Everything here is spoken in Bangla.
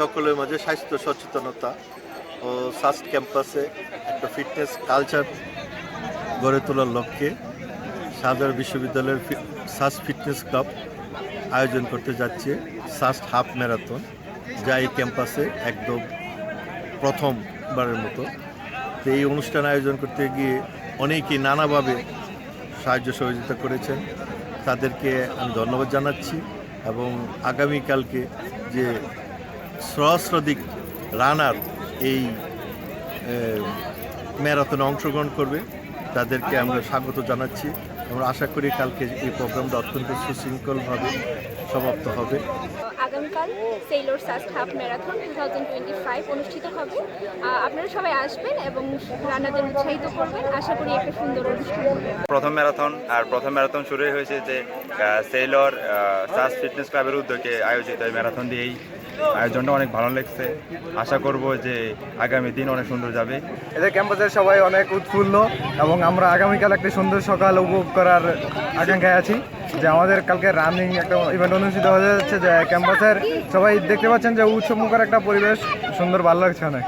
সকলের মাঝে স্বাস্থ্য, সচেতনতা ও সাস্ট ক্যাম্পাসে একটা ফিটনেস কালচার গড়ে তোলার লক্ষ্যে সাধারণ বিশ্ববিদ্যালয়ের সাস্ট ফিটনেস ক্লাব আয়োজন করতে যাচ্ছে সাস্ট হাফ ম্যারাথন যা এই ক্যাম্পাসে একদম প্রথমবারের মতো। তো এই অনুষ্ঠান আয়োজন করতে গিয়ে অনেকেই নানাভাবে সাহায্য সহযোগিতা করেছেন। তাদেরকে আমি ধন্যবাদ জানাচ্ছি এবং আগামীকালকে যে সহস্রাধিক রানার এই ম্যারাথনে অংশগ্রহণ করবে। তাদেরকে আমরা স্বাগত জানাচ্ছি। আমরা আশা করি কালকে এই প্রোগ্রামটা অত্যন্ত সুশৃঙ্খলভাবে সমাপ্ত হবে। আগামীকাল সেইলোর SUST half marathon two thousand twenty five অনুষ্ঠিত হবে। আপনারা সবাই আসবেন এবং রান্নাদের উৎসাহিত করবেন। আশা করি একটা সুন্দর অনুষ্ঠান হবে। প্রথম ম্যারাথন আর প্রথম ম্যারাথন শুরু হয়েছে যে সেলর সাস ফিটনেস ক্লাবের উদ্যোগে আয়োজিত এই ম্যারাথন দিয়েই। আয়োজনটা অনেক ভালো লাগছে। আশা করব যে আগামী দিন অনেক সুন্দর যাবে। এদের ক্যাম্পাসের সবাই অনেক উৎফুল্ল এবং আমরা আগামীকাল একটি সুন্দর সকাল উপভোগ করার আকাঙ্ক্ষায় আছি যে আমাদের কালকে রানিং একটা ইভেন্ট অনুষ্ঠিত হয়ে যাচ্ছে যে ক্যাম্পাসের সবাই দেখতে পাচ্ছেন যে উৎসবমুখর একটা পরিবেশ, সুন্দর, ভালো লাগছে অনেক।